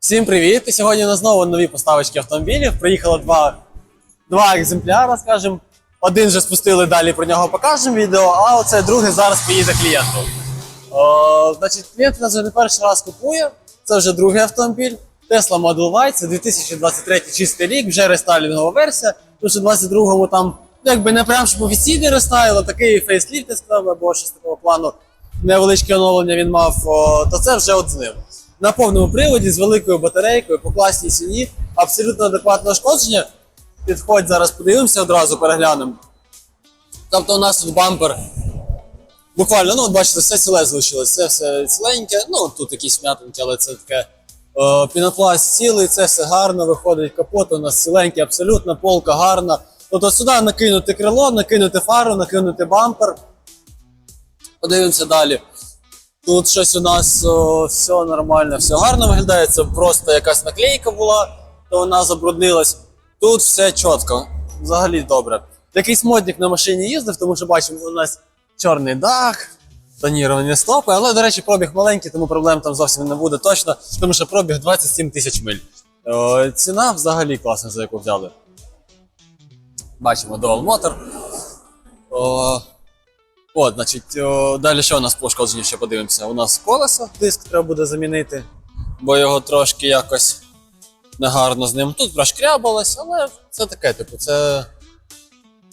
Всім привіт! І сьогодні у нас знову нові поставочки автомобілів. Приїхало два, два екземпляри, скажімо. Один вже спустили далі, про нього покажемо відео, а оце другий зараз поїде клієнту. О, значить, клієнт нас вже не перший раз купує. Це вже другий автомобіль. Tesla Model Y, це 2023 чистий рік, вже рестайлінгова версія. Тому що в 22-му там ну, якби не прям щоб офіційний рестайл, а такий фейсліфт, я сказав, або щось такого плану. Невеличке оновлення він мав, о, то це вже от з ним. На повному приводі з великою батарейкою по класній ціні, абсолютно адекватне ушкодження. Підходь зараз, подивимося одразу, переглянемо. Тобто у нас тут бампер. Буквально, ну, от бачите, все ціле залишилось, це все ціленьке, ну тут якісь м'ятинки, але це таке. Е, пінопласт цілий, це все гарно, виходить капот, у нас ціленький, абсолютно, полка гарна. Тобто сюди накинути крило, накинути фару, накинути бампер. Подивимося далі. Тут щось у нас о, все нормально, все гарно виглядає. Це просто якась наклейка була, то вона забруднилась. Тут все чітко, взагалі добре. Якийсь модник на машині їздив, тому що бачимо, у нас чорний дах, тоніровані стопи, але, до речі, пробіг маленький, тому проблем там зовсім не буде точно, тому що пробіг 27 тисяч миль. О, ціна взагалі класна, за яку взяли. Бачимо Dual Motor. О, От, значить, о, далі що у нас по ушкодженню ще подивимося. У нас колесо, диск треба буде замінити, бо його трошки якось негарно з ним. Тут прошкрябалось, але це таке, типу, це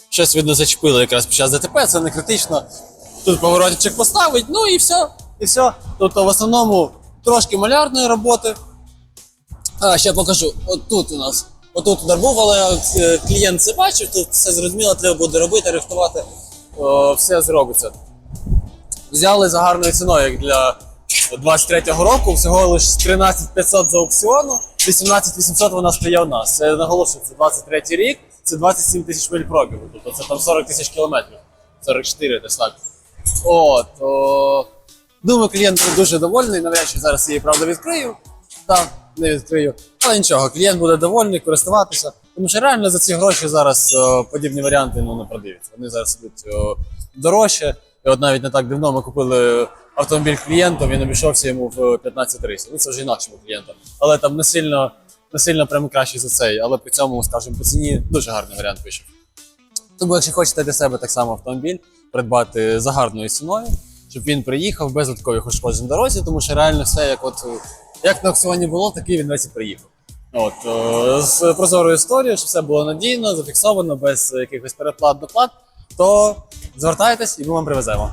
щось видно зачепило якраз під час ДТП, це не критично. Тут поворотчик поставить, ну і все. І все. Тобто в основному трошки малярної роботи. А, ще покажу. От тут у нас. Отут удар був, але е, клієнт це бачив, тут все зрозуміло, треба буде робити, рихтувати. О, все зробиться. Взяли за гарною ціною, як для 23-го року, всього лише 13 500 за аукціону, 18 800 вона стає у нас. Це наголошую, це 23 рік, це 27 тисяч миль пробігу, тобто це там 40 тисяч кілометрів, 44 десь так. От, о, думаю, клієнт дуже довольний, навряд чи зараз її правда відкрию. Так, не відкрию. Але нічого, клієнт буде довольний користуватися. Тому що реально за ці гроші зараз о, подібні варіанти ну, не продаються. Вони зараз ідуть о, дорожче. І от навіть не так давно ми купили автомобіль клієнту, він обійшовся йому в 15 30. Ну це вже інакшому клієнту. Але там не сильно, не сильно прямо краще за цей. Але при цьому, скажімо, по ціні дуже гарний варіант вийшов. Тому, якщо хочете для себе так само автомобіль придбати за гарною ціною, щоб він приїхав без додаткових ушкоджень дорозі, тому що реально все як от як на аукціоні було, так і він весь і приїхав. От, е, з прозорою історією, щоб все було надійно, зафіксовано, без якихось переплат доплат, то звертайтесь і ми вам привеземо.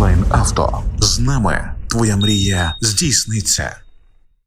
Онлайн авто з нами твоя мрія здійсниться.